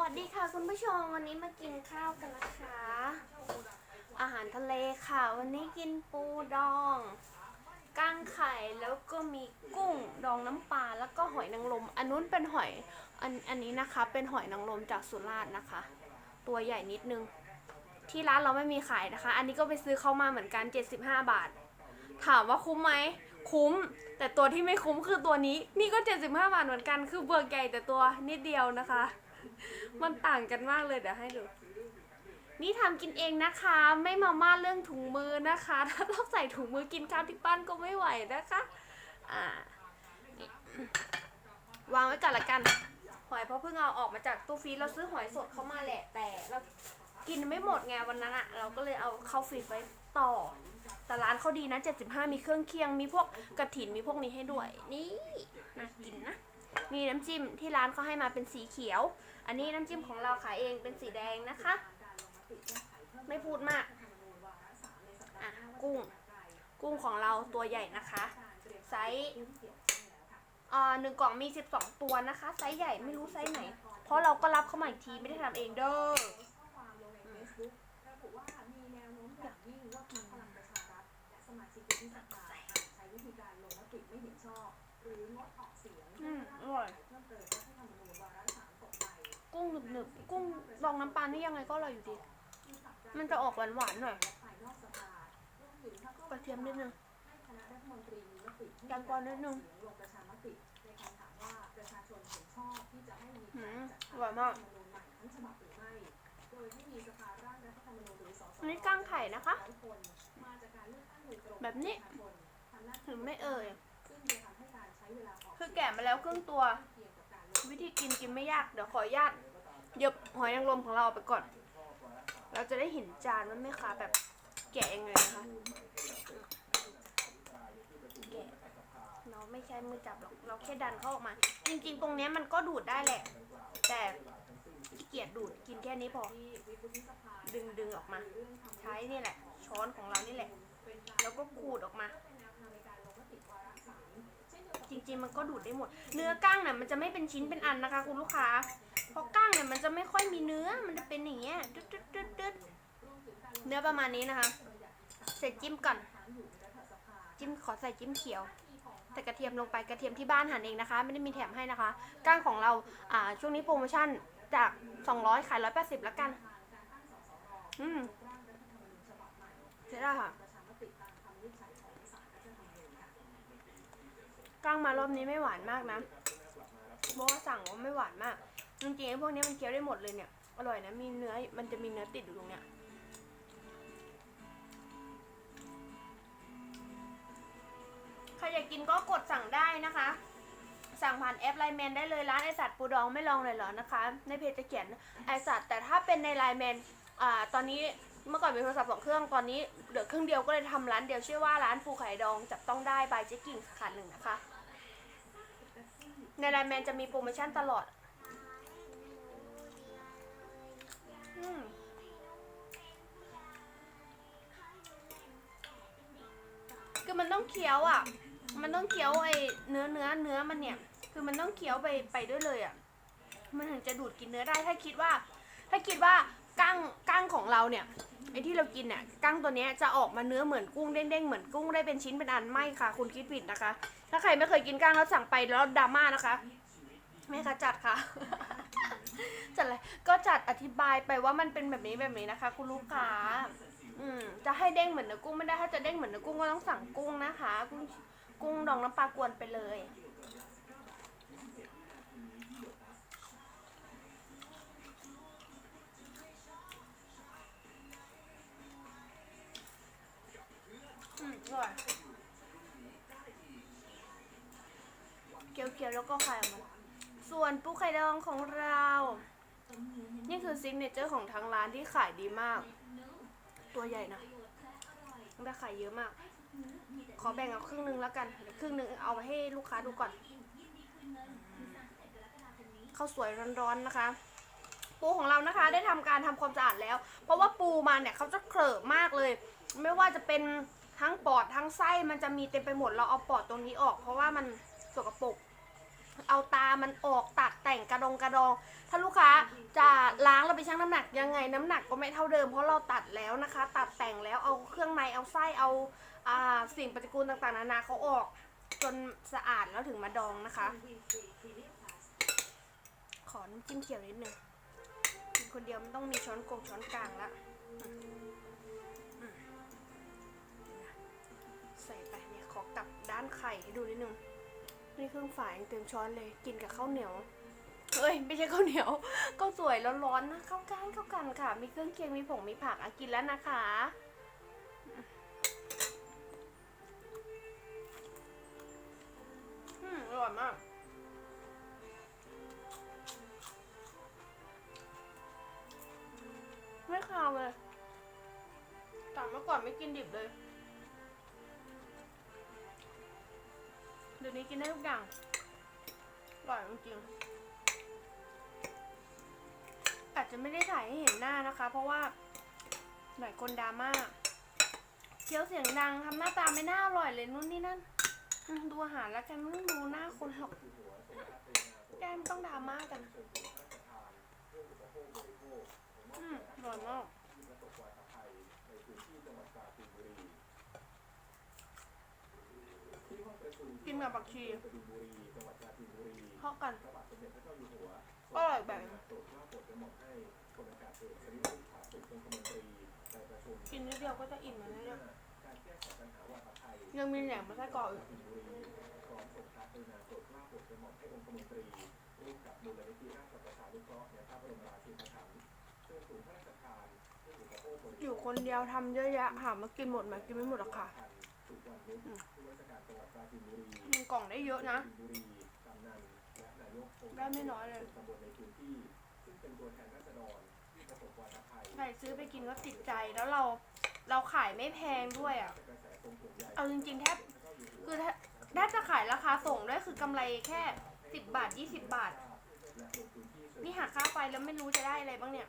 วัสดีค่ะคุณผู้ชมวันนี้มากินข้าวกันนะคะ อาหารทะเลค่ะ วันนี้กินปูดองก้างไข่แล้วก็มีกุ้งดองน้ำปลาแล้วก็หอยนางรมอันนู้นเป็นหอยอันอันนี้นะคะ เป็นหอยนางรมจากสุราษฎร์นะคะ ตัวใหญ่นิดนึง ที่ร้านเราไม่มีขายนะคะ อันนี้ก็ไปซื้อเข้ามาเหมือนกัน 75 บาท ถามว่าคุ้มไหม คุ้ม แต่ตัวที่ไม่คุ้มคือตัวนี้ นี่ก็ 75 บาทเหมือนกัน คือเบือกใหญ่แต่ตัวนิดเดียวนะคะ มันต่างกันมากเลยเดี๋ยวให้ดู นี่ทำกินเองนะคะ ไม่มาม่าเรื่องถุงมือนะคะ ถ้าต้องใส่ถุงมือกินข้าวที่บ้านก็ไม่ไหวนะคะ อ่าวางไว้ก่อนละกัน หอยเพราะเพิ่งเอาออกมาจากตู้ฟรีเราซื้อหอยสดเข้ามาแหละแต่เรากินไม่หมดไงวันนั้นอะเราก็เลยเอาเข้าฟรีไว้ต่อ แต่ร้านเขาดีนะ 75 มีเครื่องเคียง มีพวกกระถิน มีพวกนี้ให้ด้วย นี่น่ากินนะ มีน้ำจิ้มที่ร้านเขาให้มาเป็นสีเขียว อันนี้น้ำจิ้มของเราขายเองเป็นสีแดงนะคะ ไม่พูดมากอะกุ้ง กุ้งของเราตัวใหญ่นะคะไซส์อ่าหนึ่งกล่องมี 12 ตัวนะคะ ไซส์ใหญ่ไม่รู้ไซส์ไหน เพราะเราก็รับเข้ามาอีกทีไม่ได้ทำเองเด้อมอร่อย กุ้งหนึบๆกุ้งดองน้ำปลานี่ยังไงก็อร่อยอยู่ดี มันจะออกหวานๆหน่อยกระเทียมนิดนึงแกงกวานิดนึงอืมอร่อยมากอันนี้ก้างไข่นะคะ แบบนี้ถึงไม่เอ่ยคือแกะมาแล้วครึ่งตัว วิธีกินกินไม่ยากเดี๋ยวขออนุญาตเยบหอยนางรมของเราออกไปก่อน เราจะได้เห็นจานว่าแม่ค้าแบบแกะยังไงนะคะแกะเราไม่ใช้มือจับหรอกเราแค่ดันเข้าออกมา จริง ๆ ตรงเนี้ยมันก็ดูดได้แหละ แต่ขี้เกียจดูดกินแค่นี้พอ ดึงดึงออกมา ใช้นี่แหละ ช้อนของเรานี่แหละ แล้วก็ขูดออกมา ริง ๆ มันก็ดูดได้หมด เนื้อก้างเนี่ยมันจะไม่เป็นชิ้นเป็นอันนะคะ คุณลูกค้าเพราะก้างเนี่ยมันจะไม่ค่อยมีเนื้อมันจะเป็นอย่างเงี้ยดึดดึดดึดดึดเนื้อประมาณนี้นะคะ เสร็จจิ้มก่อน จิ้มขอใส่จิ้มเขียวแต่กระเทียมลงไปกระเทียมที่บ้านหั่นเองนะคะ ไม่ได้มีแถมให้นะคะก้างของเราอ่าช่วงนี้โปรโมชั่นจาก 200 ขาย 180แล้วกัน อืมเสียได้ค่ะ ก้างมารอบนี้ไม่หวานมากนะเพราะว่าสั่งว่าไม่หวานมาก จริงๆไอ้พวกนี้มันเคี้ยวได้หมดเลยเนี่ย อร่อยนะ มีเนื้อ มันจะมีเนื้อติดอยู่ตรงเนี้ย ใครอยากกินก็กดสั่งได้นะคะ สั่งผ่านแอปไลน์แมนได้เลยร้านไอสัตว์ปูดองไม่ลองเลยเหรอนะคะ ในเพจจะเขียนไอสัตว์แต่ถ้าเป็นในไลน์แมนอ่า ตอนนี้เมื่อก่อนมีโทรศัพท์สองเครื่อง ตอนนี้เหลือเครื่องเดียวก็เลยทำร้านเดียวชื่อว่าร้านปูไข่ดองจับต้องได้บายเจ๊กิ่งสาขาหนึ่งนะคะ ในไลน์แมนจะมีโปรโมชั่นตลอด อืมคือมันต้องเคี้ยวอะ มันต้องเคี้ยวไอ้เนื้อเนื้อเนื้อมันเนี่ย คือมันต้องเคี้ยวไปไปด้วยเลยอะ มันถึงจะดูดกินเนื้อได้ ถ้าคิดว่า ถ้าคิดว่า ก้างก้างของเราเนี่ยไอ้ที่เรากินเนี่ยก้างตัวเนี้ยจะออกมาเนื้อเหมือนกุ้งเด้งๆเหมือนกุ้งได้เป็นชิ้นเป็นอันไม่ค่ะ คุณคิดผิดนะคะ ถ้าใครไม่เคยกินก้างแล้วสั่งไปแล้วดราม่านะคะไม่ค่ะจัดค่ะจัดเลยก็จัดอธิบายไปว่ามันเป็นแบบนี้แบบนี้นะคะ คุณลูกค้าอืมจะให้เด้งเหมือนเนื้อกุ้งไม่ได้ถ้าจะเด้งเหมือนเนื้อกุ้งก็ต้องสั่งกุ้งนะคะ กุ้งกุ้งดองน้ำปลากวนไปเลย ร่อยเคี้ยวๆแล้วก็คายออกมาส่วนปูไข่ดองของเรา นี่คือซิกเนเจอร์ของทางร้านที่ขายดีมาก ตัวใหญ่นะได้ขายเยอะมาก ขอแบ่งเอาครึ่งหนึงแล้วกันครึ่งหนึงเอาไปให้ลูกค้าดูก่อนข้าวสวยร้อนๆนะคะ ปูของเรานะคะได้ทำการทำความสะอาดแล้ว เพราะว่าปูมันเนี่ยเขาจะเคลอะมากเลย ไม่ว่าจะเป็น ทั้งปอดทั้งไส้มันจะมีเต็มไปหมดเราเอาปอดตรงนี้ออก เพราะว่ามันสกปรกเอาตามันออกตัดแต่งกระดองกระดอง ถ้าลูกค้าจะล้างแล้วไปชั่งน้ำหนักยังไงน้ำหนักก็ไม่เท่าเดิมเพราะเราตัดแล้วนะคะ ตัดแต่งแล้วเอาเครื่องในเอาไส้เอาอ่าสิ่งปฏิกูลต่างๆ นานาเขาออก จนสะอาดแล้วถึงมาดองนะคะ ขอน้ำจิ้มเขียวนิดนึงกินคนเดียวมันต้องมีช้อนกงช้อนกลางละ กับด้านไข่ให้ดูนิดนึงนี่เครื่องฝายเต็มช้อนเลยกินกับข้าวเหนียวเอ้ยไม่ใช่ข้าวเหนียวก็สวยร้อนๆนะข้าวกันข้าวกันค่ะ มีเครื่องเคียงมีผงมีผักอะกินแล้วนะคะอืมอร่อยมากไม่คาวเลยแต่เมื่อก่อนไม่กินดิบเลย ดี๋ยวนี้กินได้ทุกอย่างอร่อยจริงๆอาจจะไม่ได้ถ่ายให้เห็นหน้านะคะ เพราะว่าหลายคนดราม่าเคี้ยวเสียงดังทำหน้าตาไม่น่าอร่อยเลยนู่นนี่นั่นดูอาหารแล้วกันไม่ต้องดูหน้าคนหรอกแกมต้องดราม่ากัน อืมอร่อยมาก กินกับผักชีเข้ากันอร่อยแบบนี้กินนิดเดียวก็จะอิ่มแล้วเนี่ยยังมีแหนมมาไส้กรอกอีกอยู่คนเดียวทำเยอะแยะถามมากินหมดไหมกินไม่หมดหรอกค่ะ อืมอืมกล่องได้เยอะนะ ได้ไม่น้อยเลยใครซื้อไปกินก็ติดใจแล้วเราเราขายไม่แพงด้วยอะ เอาจริงๆแทบคือถ้าถ้จะขายราคาส่งด้วยคือกำไรแค่สิบบาทยี่สิบบาท นี่หักค่าไฟแล้วไม่รู้จะได้อะไรบ้างเนี่ย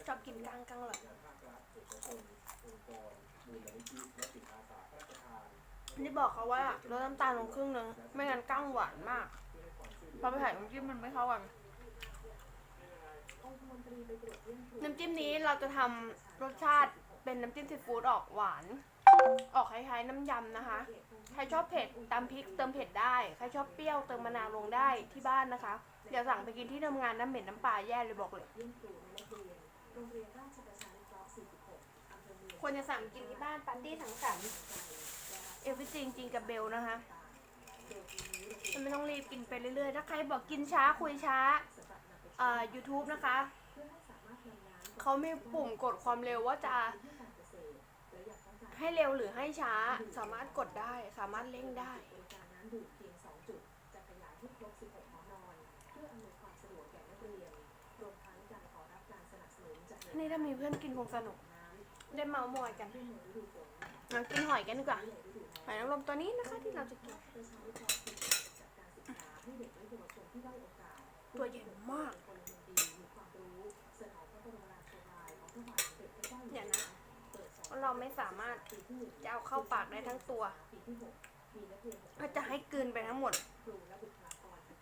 ะชอบกินกลางกลางอร่อยนี่บอกเขาว่าลดน้ำตาลลงครึ่งนึงไม่งั้นกั้งหวานมากพอไปถ่ายน้ำจิ้มมันไม่เข้ากันน้ำจิ้มนี้เราจะทำรสชาติเป็นน้ำจิ้มซีฟู้ดออกหวาน ออกคล้ายๆน้ำยำนะคะ ใครชอบเผ็ดตามพริกเติมเผ็ดได้ ใครชอบเปรี้ยวเติมมะนาวลงได้ที่บ้านนะคะ เดี๋ยวสั่งไปกินที่ทำงานน้ำเหม็นน้ำปลาแย่เลยบอกเลย ควรจะสั่งกินที่บ้านปาร์ตี้สังสรรค์เอฟวิจริงจริงกับเบลนะคะมันไม่ต้องรีบกินไปเรื่อยๆ ถ้าใครบอกกินช้าคุยช้าเอ่อ YouTube นะคะ เขามีปุ่มกดความเร็วว่าจะ ให้เร็วหรือให้ช้า สามารถกดได้ สามารถเร่งได้นี่ถ้ามีเพื่อนกินคงสนุกได้เมาส์มอยกันมากินหอยกันดีกว่า หอยนางรมตัวนี้นะคะที่เราจะกินตัวใหญ่มาก เดี๋ยวนะเพราะเรา ไม่สามารถจะเอาเข้าปากได้ทั้งตัวถ้าจะให้กลืนไปทั้งหมด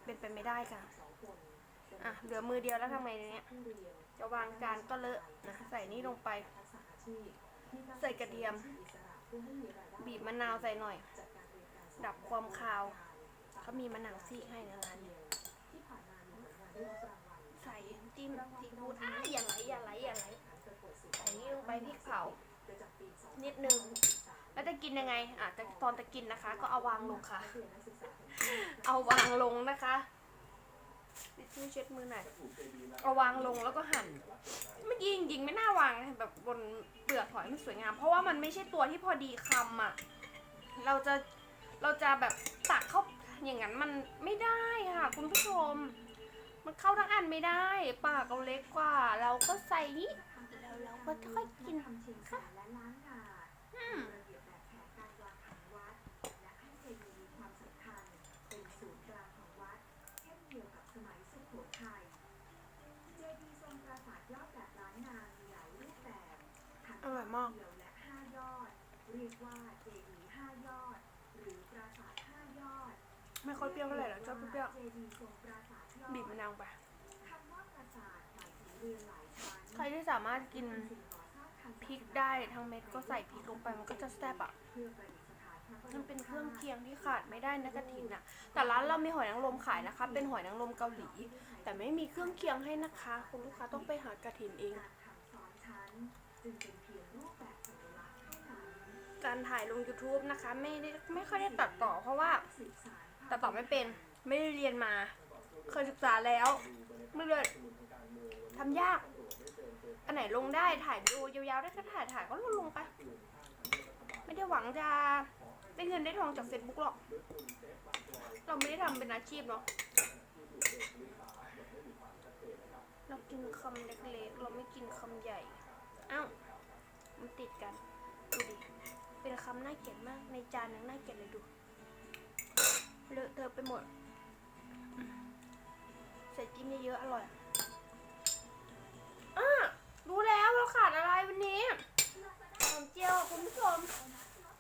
เป็นไปไม่ได้ค่ะ อะเหลือมือเดียวแล้วทำไงเนี้ย จะวางจานก็เลอะนะใส่นี่ลงไป ใส่กระเทียม บีบมะนาวใส่หน่อย ดับความคาวเขามีมะนาวซีกให้นะร้านนี้ใส่จิ้มซีฟู้ดอ้าอย่าไหลอย่าไหลอย่าไหลใส่นี่ลงไปพริกเผา นิดนึง แล้วจะกินยังไงอะจะตอนจะกินนะคะ ก็เอาวางลงค่ะ เอาวางลงนะคะทิชชู่เช็ดมือหน่อยเอาวางลงแล้วก็หั่นเมื่อกี้จริงๆไม่น่าวางแบบบนเปลือกหอยมันสวยงาม เพราะว่ามันไม่ใช่ตัวที่พอดีคำอะ เราจะเราจะแบบตักเข้าอย่างนั้นมันไม่ได้ค่ะ คุณผู้ชม มันเข้าทั้งอันไม่ได้ ปากเราเล็กกว่า เราก็ใส่นี้แล้วเรา ก็ค่อยกินทำเชียงสารและล้านนาอืมระเบียบแบบแผนการวางผังวัดและให้เจดีย์มีความสำคัญเป็นศูนย์กลางของวัดเช่นเดียวกับสมัยสุโขทัยเจดีย์ทรงปราสาทยอดแบบล้านนามีหลายรูปแบบทั้งอร่อยมากเดียวและห้ายอด เรียกว่าเจดีย์ห้ายอด หรือปราสาทห้ายอด ไม่ค่อยเปรี้ยวเท่าไหร่หรอกชอบเปรี้ยวเจดีย์ทรงปราสาทยอดๆบีบมะนาวไปคำว่าปราสาทหมายถึงเรือนหลายชั้น ใครที่สามารถกินพริกได้ทั้งเม็ดก็ใส่พริกลงไปมันก็จะแซ่บอะมันเป็นเครื่องเคียงที่ขาดไม่ได้นะกะถินอะ แต่ร้านเรามีหอยนางรมขายนะคะ เป็นหอยนางรมเกาหลี แต่ไม่มีเครื่องเคียงให้นะคะ คุณลูกค้าต้องไปหากะถินเอง การถ่ายลง YouTube นะคะ ไม่ได้ไม่ค่อยได้ตัดต่อ เพราะว่าตัดต่อไม่เป็นไม่ได้เรียนมา เคยศึกษาแล้วไม่เลยทำยาก อันไหนลงได้ถ่ายดูยาวๆได้ก็ถ่ายถ่ายก็ลงลงไป ไม่ได้หวังจะได้เงินได้ทองจากเฟซบุ๊กหรอก เราไม่ได้ทำเป็นอาชีพเนาะเรากินคำเล็กๆ เราไม่กินคำใหญ่ อ้าว มันติดกันดูดิ เป็นคำน่าเกลียดมาก ในจานยังน่าเกลียดเลยดู เลอะเทอะไปหมด ใส่จิ้มเยอะๆ อร่อย รู้แล้วเราขาดอะไรวันนี้ หอมเจียวคุณผู้ชม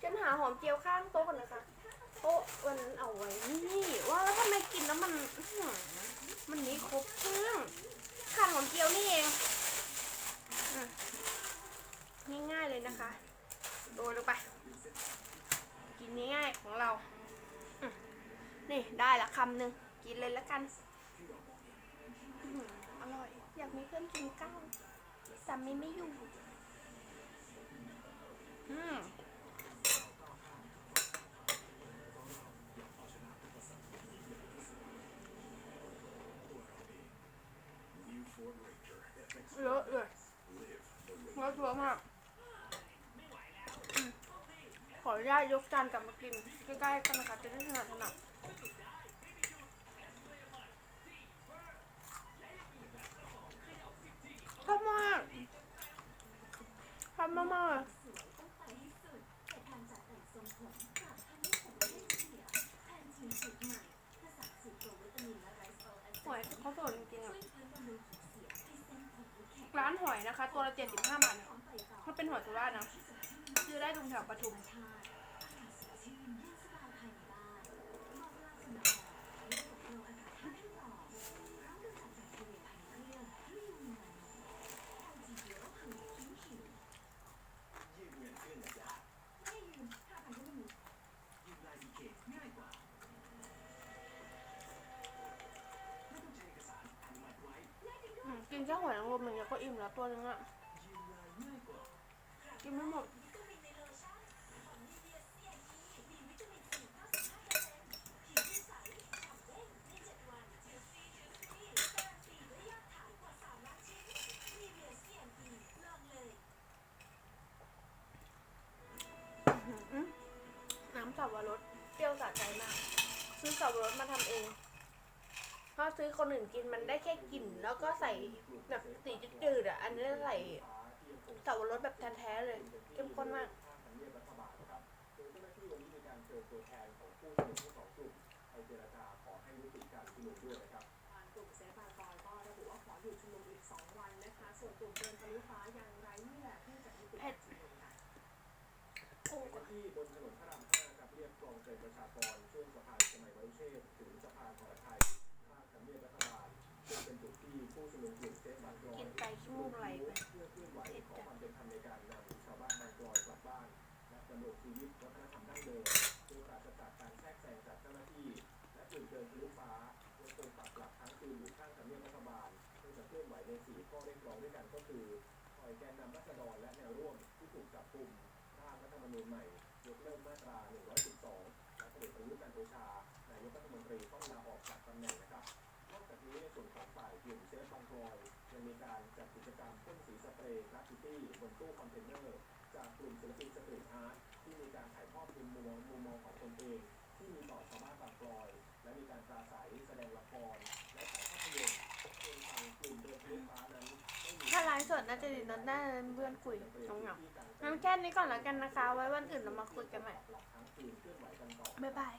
ฉันหาหอมเจียวข้างโต๊ะก่อนนะคะโต๊ะวันนั้นเอาไว้นี่ว่าแล้วทำไมกินแล้วมันอื้อหือมันไม่ครบเครื่องขาดหอมเจียวนี่เองอืมง่ายๆเลยนะคะโดนลงไป กินง่ายๆของเราอืมนี่ได้ละคำหนึ่งกินเลยละกัน อร่อย อยากมีเพื่อนกินก้าว สามีไม่อยู่อืมเยอะเลยเยอะตัวมากขออนุญาตยกจานกลับมากินใกล้ๆกันนะคะจะได้ถนัดถนัดชอบม มากๆเลยต้องไปให้สุดแต่การจัดแต่งทรงผมกลับทำให้ผมไม่เสียแทนทีสูตรใหม่เพื่อสั่งสูตรโปรวิตามินและไรซ์โอแอสหอยเขาสดจริงๆช่อะวยเพิ่มบำรุงผิวเสียให้เส้นผมแข็งร้านหอยนะคะ ตัวละเจ็ดสิบห้าบาทเนี่ยพร้อมไปต่อถ้าเป็นหอยสุราษฎร์นะซื้อได้ตรงแถวปทุม หอยนางรมอย่างเงี้ยก็อิ่มแล้วตัวนึงอะกินไม่หมด คนอื่นกินมันได้แค่กลิ่นแล้วก็ใส่แบบสีจืดๆอะ อันนี้ใส่สับปะรดแบบแท้ๆเลยเข้มข้นมากทำเนียบรัฐบาลนะครับโดยเจ้าหน้าที่วันนี้มีการเชิญตัวแทนของผู้ชุมนุมทั้งสองกลุ่มไปเจรจาขอให้ยุติการชุมนุมด้วยนะครับทางกลุ่มเซฟบาร์กอยก็ระบุว่าขอหยุดชุมนุมอีก2วันนะคะส่วนกลุ่มเดินทะลุฟ้ายังไร้วี่แววที่จะยุติการชุมนุมค่ะโอ้เจ้าหน้าที่บนถนนพระราม5ครับเรียบคลองเตยประชากรช่วงสะพานสมัยวรุเชษฐ์ถึงสะพานหอไนการนำชาวบ้านบางกอยกลับบ้านและดำรงชีวิตวัฒนธรรมดั้งเดิมโดยปราศจากการแทรกแซงจากเจ้าหน้าที่และกลุ่มเดินทะลุฟ้ายังคงปักลักทั้งคืนอยู่ข้างทำเนียบรัฐบาลเพื่อจะเพื่อไหวในสี่ข้อเรียกร้องด้วยกันก็คือปล่อยแกนนำรัษฎรและแนวร่วมที่ถูกจับกลุ่มร่ารัฐธรรมนูญใหม่ยกเลิกมาตรา112และพลเอกประยุทธ์จันทร์โอชานายกรัฐมนตรีต้องลาออกจากตำแหน่งนะครับนอกจากนี้นี้ในส่วนของฝ่ายกลุ่มเซฟบางกลอย ยังมีการจัดกิจกรรมพ่นสีสเปรย์กราฟฟิตี้บนตู้คอนเทนเนอร์จากกลุ่มศิลปินสตรีทอาร์ตที่มีการถ่ายทอดมุมมองมุมมองของตนเอง ที่มีต่อชาวบ้านบางกลอย และมีการปราศัยแสดงละครและฉายภาพยนตร์โดยทางกลุ่มเดินทะลุฟ้านั้นไม่มีถ้าไลฟ์สดน่าจะดีนะน่าจะเพื่อนคุยเหงาๆงั้นแค่นี้ก่อนแล้วกันนะคะ ไว้วันอื่นเรามาคุยกันใหม่หลักทั้งคืนเคลื่อนไหวกันต่อบ๊ายบาย